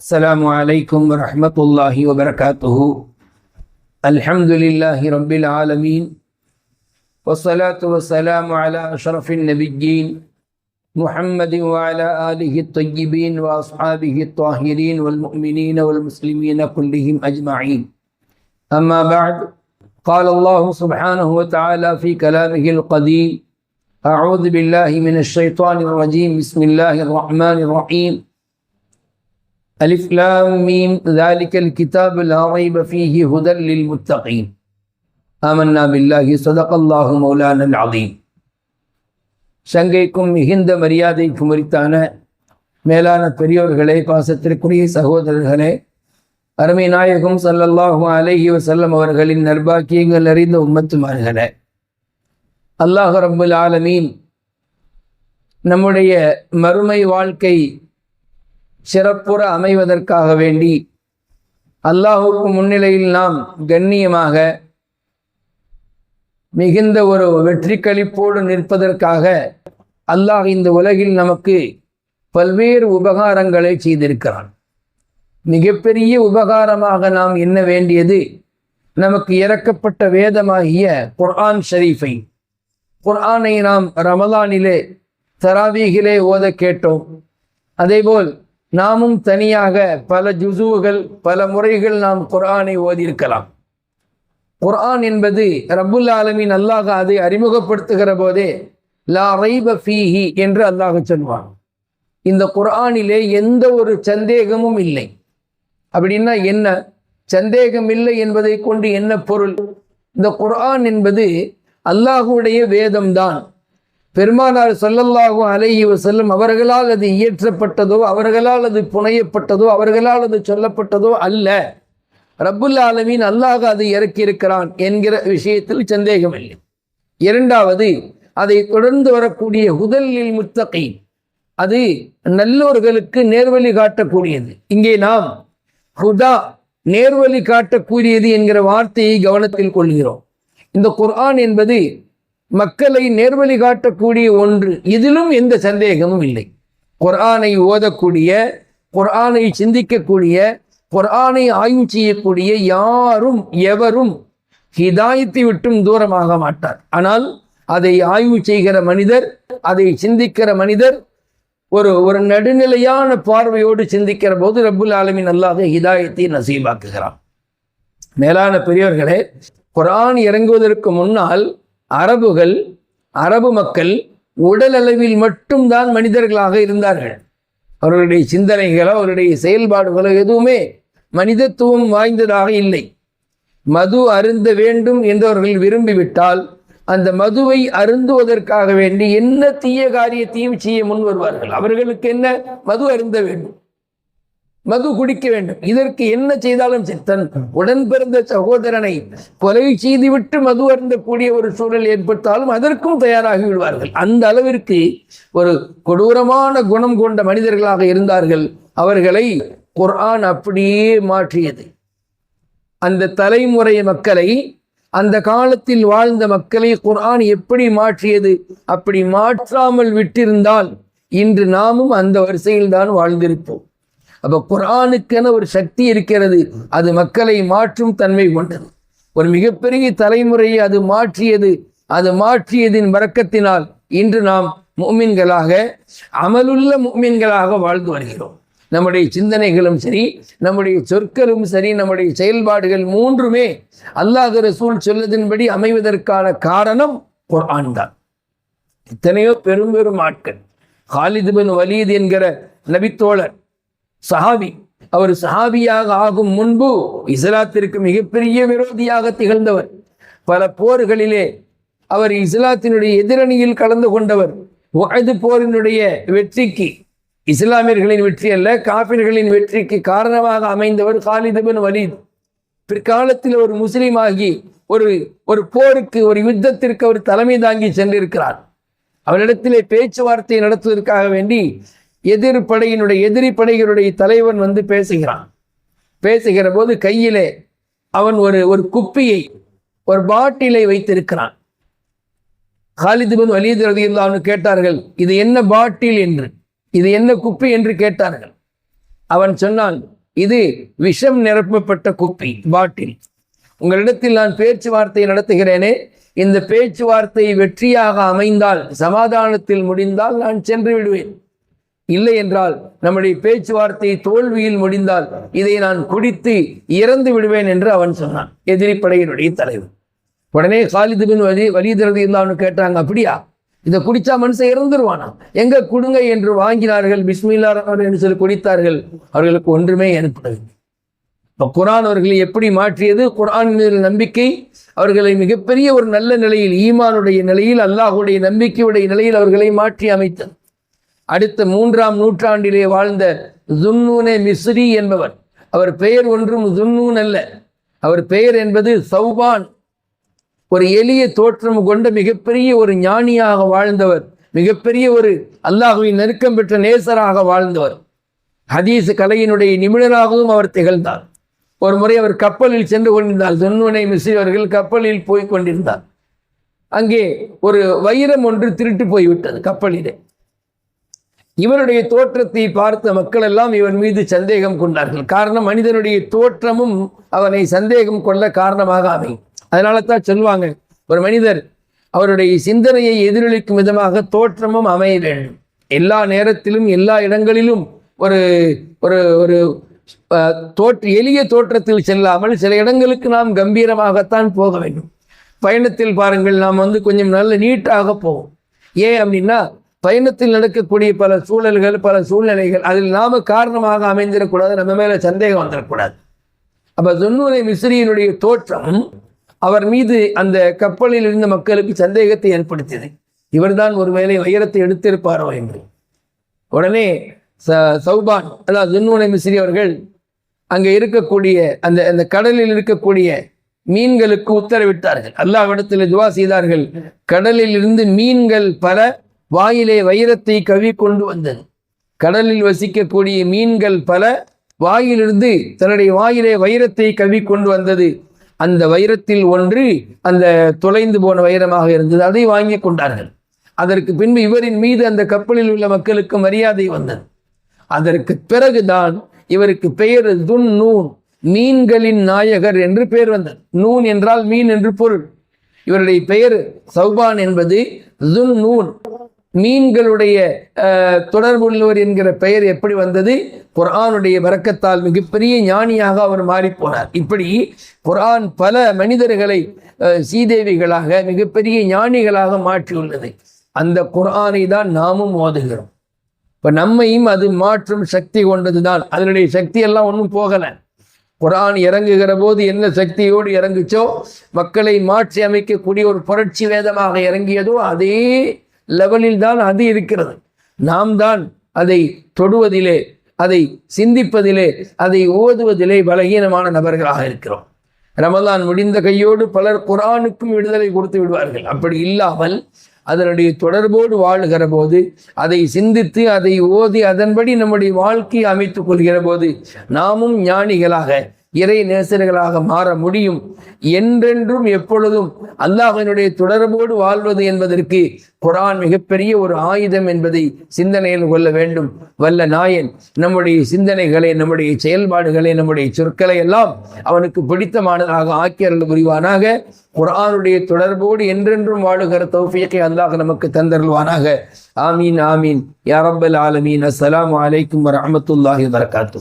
السلام عليكم ورحمة الله وبركاته الحمد لله رب العالمين والصلاة والسلام على أشرف النبيين محمد وعلى آله الطيبين وأصحابه الطاهرين والمؤمنين والمسلمين كلهم أجمعين أما بعد قال الله سبحانه وتعالى في كلامه القديم أعوذ بالله من الشيطان الرجيم بسم الله الرحمن الرحيم ألف لام ميم ذلك الكتاب لا ريب فيه هدى للمتقين آمنا بالله صدق الله مولانا العظيم சங்கைக்கும் மிகுந்த மரியாதைக்கும் உரித்தான மேலான பெரியோர்களே பாசத்திற்குரிய சகோதரர்களே அருமை நாயகம் சல்லல்லாஹு அலைஹி வசல்லம் அவர்களின் நர்பாக்கியங்கள் அறிந்த உம்மத்துமார்களே அல்லாஹ் ரப்புல் ஆலமீன் நம்முடைய மறுமை வாழ்க்கை சிறப்புற அமைவதற்காக வேண்டி அல்லாஹுக்கு முன்னிலையில் நாம் கண்ணியமாக மிகுந்த ஒரு வெற்றி கழிப்போடு நிற்பதற்காக அல்லாஹ் இந்த உலகில் நமக்கு பல்வேறு உபகாரங்களை செய்திருக்கிறான். மிகப்பெரிய உபகாரமாக நாம் என்ன வேண்டியது? நமக்கு இறக்கப்பட்ட வேதமாகிய குர்ஆன் ஷரீஃபை குர்ஆனை நாம் ரமலானிலே தராவீகிலே ஓத கேட்டோம். அதேபோல் நாமும் தனியாக பல ஜுசுவுகள் பல முறைகள் நாம் குர்ஆனை ஓதியிருக்கலாம். குர்ஆன் என்பது ரபுல் ஆலமின் அல்லாஹ் அதை அறிமுகப்படுத்துகிற போதே லா ரைப ஃபீஹி என்று அல்லாஹ் சொல்வான். இந்த குர்ஆனிலே எந்த ஒரு சந்தேகமும் இல்லை. அப்படின்னா என்ன? சந்தேகம் இல்லை என்பதை கொண்டு என்ன பொருள்? இந்த குர்ஆன் என்பது அல்லாஹுடைய வேதம்தான். பெருமானார் சொல்லல்லாகும் அலைஹி செல்லும் அவர்களால் அது இயற்றப்பட்டதோ அவர்களால் அது புனையப்பட்டதோ அவர்களால் அது சொல்லப்பட்டதோ அல்ல. ரப்புல் ஆலமீன் அல்லாஹ் அது இறக்கியிருக்கிறான் என்கிற விஷயத்தில் சந்தேகம் இல்லை இரண்டாவது அதை தொடர்ந்து வரக்கூடிய ஹுதலில் முத்தகை அது நல்லோர்களுக்கு நேர்வழி காட்டக்கூடியது. இங்கே நாம் ஹுதா நேர்வழி காட்டக்கூடியது என்கிற வார்த்தையை கவனத்தில் கொள்கிறோம். இந்த குர்ஆன் என்பது மக்களை நேர்வழி காட்டக்கூடிய ஒன்று. இதிலும் எந்த சந்தேகமும் இல்லை. குர்ஆனை ஓதக்கூடிய குர்ஆனை சிந்திக்கக்கூடிய குர்ஆனை ஆய்வு செய்யக்கூடிய யாரும் எவரும் ஹிதாயத்தை விட்டும் தூரமாக மாட்டார். ஆனால் அதை ஆய்வு செய்கிற மனிதர் அதை சிந்திக்கிற மனிதர் ஒரு ஒரு நடுநிலையான பார்வையோடு சிந்திக்கிற போது ரப்புல் ஆலமின் அல்லாத ஹிதாயத்தை நசீபாக்குகிறான். மேலான பெரியவர்களே குரான் இறங்குவதற்கு முன்னால் அரபுகள் அரபு மக்கள் உடல் அளவில் மட்டும்தான் மனிதர்களாக இருந்தார்கள். அவர்களுடைய சிந்தனைகளோ அவருடைய செயல்பாடுகளோ எதுவுமே மனிதத்துவம் வாய்ந்ததாக இல்லை. மது அருந்த வேண்டும் என்றவர்கள் விரும்பிவிட்டால் அந்த மதுவை அருந்துவதற்காக வேண்டி என்ன தீய காரியத்தையும் செய்ய முன் வருவார்கள் அவர்களுக்கு என்ன? மது அருந்த வேண்டும். மது குடிக்க வேண்டும். இதற்கு என்ன செய்தாலும் சித்தன் தன் உடன் பிறந்த சகோதரனை கொலை செய்துவிட்டு மது அருந்தக்கூடிய ஒரு சூழல் ஏற்பட்டாலும் அதற்கும் தயாராகி விடுவார்கள் அந்த அளவிற்கு ஒரு கொடூரமான குணம் கொண்ட மனிதர்களாக இருந்தார்கள். அவர்களை குர்ஆன் அப்படியே மாற்றியது. அந்த தலைமுறை மக்களை அந்த காலத்தில் வாழ்ந்த மக்களை குர்ஆன் எப்படி மாற்றியது? அப்படி மாற்றாமல் விட்டிருந்தால் இன்று நாமும் அந்த வரிசையில் தான் வாழ்ந்திருப்போம். அப்போ குரானுக்கென ஒரு சக்தி இருக்கிறது. அது மக்களை மாற்றும் தன்மை கொண்டது. ஒரு மிகப்பெரிய தலைமுறையை அது மாற்றியது. அது மாற்றியதின் வரக்கத்தினால் இன்று நாம் மும்மின்களாக அமலுள்ள மும்மின்களாக வாழ்ந்து வருகிறோம். நம்முடைய சிந்தனைகளும் சரி நம்முடைய சொற்களும் சரி நம்முடைய செயல்பாடுகள் மூன்றுமே அல்லாஹ் ரசூல் சொல்லதின்படி அமைவதற்கான காரணம் குரான் தான். எத்தனையோ பெரும் பெரும் ஆட்கள். ஹாலிது பின் வலீத் என்கிற நபித்தோழர் சஹாபி. அவர் சஹாபியாக ஆகும் முன்பு இஸ்லாத்திற்கு மிகப்பெரிய விரோதியாக திகழ்ந்தவர். பல போர்களிலே அவர் இஸ்லாத்தினுடைய எதிரணியில் கலந்து கொண்டவர். வயது போரினுடைய வெற்றிக்கு இஸ்லாமியர்களின் வெற்றி அல்ல காபிர்களின் வெற்றிக்கு காரணமாக அமைந்தவர் காலிதபின் வலீத். பிற்காலத்தில் ஒரு முஸ்லீம் ஆகி ஒரு ஒரு போருக்கு ஒரு யுத்தத்திற்கு அவர் தலைமை தாங்கி சென்றிருக்கிறார். அவரிடத்திலே பேச்சுவார்த்தை நடத்துவதற்காக வேண்டி எதிர்ப்படையினுடைய எதிரி படைகளுடைய தலைவன் வந்து பேசுகிறான். பேசுகிற போது கையிலே அவன் ஒரு ஒரு குப்பியை ஒரு பாட்டிலை வைத்திருக்கிறான். ஹாலிது பின் வலீது ரதியுல்லான்னு கேட்டார்கள் இது என்ன பாட்டில் என்று? இது என்ன குப்பி என்று கேட்டார்கள். அவன் சொன்னான் இது விஷம் நிரப்பப்பட்ட குப்பி பாட்டில். உங்களிடத்தில் நான் பேச்சுவார்த்தை நடத்துகிறேனே இந்த பேச்சுவார்த்தை வெற்றியாக அமைந்தால் சமாதானத்தில் முடிந்தால் நான் சென்று விடுவேன். இல்லை என்றால் நம்முடைய பேச்சுவார்த்தை தோல்வியில் முடிந்தால் இதை நான் குடித்து இறந்து விடுவேன் என்று அவன் சொன்னான். எதிரிப்படையினுடைய தலைவர். உடனே காலிது பின் வலி வலிதரது இருந்தான்னு கேட்டாங்க அப்படியா? இதை குடிச்சா மனுஷன் இறந்துருவானா? எங்க கொடுங்க என்று வாங்கினார்கள். பிஸ்மில்லா என்று சொல்லி குடித்தார்கள். அவர்களுக்கு ஒன்றுமே ஏற்படவில்லை. இப்போ குரான் அவர்களை எப்படி மாற்றியது? குரான் மீது நம்பிக்கை அவர்களை மிகப்பெரிய ஒரு நல்ல நிலையில் ஈமானுடைய நிலையில் அல்லாஹுடைய நம்பிக்கையுடைய நிலையில் அவர்களை மாற்றி அமைத்தது. அடுத்த மூன்றாம் நூற்றாண்டிலே வாழ்ந்த ஜுன்னூனே மிஸ்ரி என்பவர். அவர் பெயர் ஒன்றும் ஜுன்னூன் அல்ல. அவர் பெயர் என்பது சௌபான். ஒரு எளிய தோற்றம் கொண்ட மிகப்பெரிய ஒரு ஞானியாக வாழ்ந்தவர். மிகப்பெரிய ஒரு அல்லாஹுவின் நெருக்கம் பெற்ற நேசராக வாழ்ந்தவர். ஹதீஸ் கலையினுடைய நிபுணராகவும் அவர் திகழ்ந்தார். ஒரு முறை அவர் கப்பலில் சென்று கொண்டிருந்தார். ஜுன்னுனை மிஸ்ரி அவர்கள் கப்பலில் போய் கொண்டிருந்தார். அங்கே ஒரு வைரம் ஒன்று திருட்டு போய்விட்டது கப்பலிலே. இவனுடைய தோற்றத்தை பார்த்த மக்கள் எல்லாம் இவன் மீது சந்தேகம் கொண்டார்கள். காரணம் மனிதனுடைய தோற்றமும் அவனை சந்தேகம் கொள்ள காரணமாக அமையும் அதனால தான் சொல்லுவாங்க ஒரு மனிதர் அவருடைய சிந்தனையை எதிரொலிக்கும் விதமாக தோற்றமும் அமைய வேண்டும். எல்லா நேரத்திலும் எல்லா இடங்களிலும் ஒரு ஒரு ஒரு தோற்று எளிய தோற்றத்தில் செல்லாமல் சில இடங்களுக்கு நாம் கம்பீரமாகத்தான் போக வேண்டும். பயணத்தில் பாருங்கள் நாம் வந்து கொஞ்சம் நல்ல நீட்டாக போவோம். ஏன் அப்படின்னா பயணத்தில் நடக்கக்கூடிய பல சூழல்கள் பல சூழ்நிலைகள் அதில் நாம காரணமாக அமைந்திடக்கூடாது நம்ம மேல சந்தேகம் வந்துடக்கூடாது. அப்ப துன்னூரை மிஸ்ரியினுடைய தோற்றம் அவர் மீது அந்த கப்பலில் இருந்த மக்களுக்கு சந்தேகத்தை ஏற்படுத்தியது. இவர்தான் ஒருவேளை வைரத்தை எடுத்திருப்பாரோ என்று. உடனே ச சௌபான் அதாவது துன்னூனை மிஸ்ரி அவர்கள் அங்கே இருக்கக்கூடிய அந்த அந்த கடலில் இருக்கக்கூடிய மீன்களுக்கு உத்தரவிட்டார்கள். அல்லாஹ்விடத்தில் துவா செய்தார்கள். கடலில் இருந்து மீன்கள் பல வாயிலே வைரத்தை கவி கொண்டு வந்தது. கடலில் வசிக்கக்கூடிய மீன்கள் பல வாயிலிருந்து தன்னுடைய வாயிலே வைரத்தை கவி கொண்டு வந்தது. அந்த வைரத்தில் ஒன்று அந்த தொலைந்து போன வைரமாக இருந்தது. அதை வாங்கி கொண்டார்கள். அதற்கு பின்பு இவரின் மீது அந்த கப்பலில் உள்ள மக்களுக்கு மரியாதை வந்தது. அதற்கு பிறகுதான் இவருக்கு பெயர் துன் நூன் மீன்களின் நாயகர் என்று பெயர் வந்தது. நூன் என்றால் மீன் என்று பொருள். இவருடைய பெயர் சௌபான் என்பது துன் நூன். மீன்களுடைய தொடர்புள்ளவர் என்கிற பெயர் எப்படி வந்தது? குர்ஆனுடைய வரக்கத்தால் மிகப்பெரிய ஞானியாக அவர் மாறிப்போனார். இப்படி குர்ஆன் பல மனிதர்களை சீதேவிகளாக மிகப்பெரிய ஞானிகளாக மாற்றியுள்ளது. அந்த குர்ஆனை தான் நாமும் ஓதுகிறோம். இப்போ நம்மையும் அது மாற்றும் சக்தி கொண்டது தான் அதனுடைய சக்தி எல்லாம் ஒன்றும் போகலை. குரான் இறங்குகிற போது என்ன சக்தியோடு இறங்குச்சோ? மக்களை மாற்றி அமைக்கக்கூடிய ஒரு புரட்சி வேதமாக இறங்கியதோ அதே லெவலில் தான் அது இருக்கிறது. நாம் தான் அதை தொடுவதிலே அதை சிந்திப்பதிலே அதை ஓதுவதிலே பலகீனமான நபர்களாக இருக்கிறோம். ரமதான் முடிந்த கையோடு பலர் குரானுக்கும் விடுதலை கொடுத்து விடுவார்கள். அப்படி இல்லாமல் அதனுடைய தொடர்போடு வாழுகிற போது அதை சிந்தித்து அதை ஓதி அதன்படி நம்முடைய வாழ்க்கையை அமைத்துக் கொள்கிற போது நாமும் ஞானிகளாக இறை நேசர்களாக மாற முடியும். என்றென்றும் எப்பொழுதும் அல்லாஹினுடைய தொடர்போடு வாழ்வது என்பதற்கு குரான் மிகப்பெரிய ஒரு ஆயுதம் என்பதை சிந்தனையில் கொள்ள வேண்டும். வல்ல நாயன் நம்முடைய சிந்தனைகளை நம்முடைய செயல்பாடுகளை நம்முடைய சொற்களை எல்லாம் அவனுக்கு பிடித்தமானதாக ஆக்கியர்கள் புரிவானாக. குரானுடைய தொடர்போடு என்றென்றும் வாழுகிற தௌஃபீக்கை அல்லாஹ் நமக்கு தந்தருள்வானாக. ஆமீன் ஆமீன். யாரம்பல் ஆலமீன். அஸ்லாம் வலைக்கம் வரமத்துல்லாஹி வரகாத்து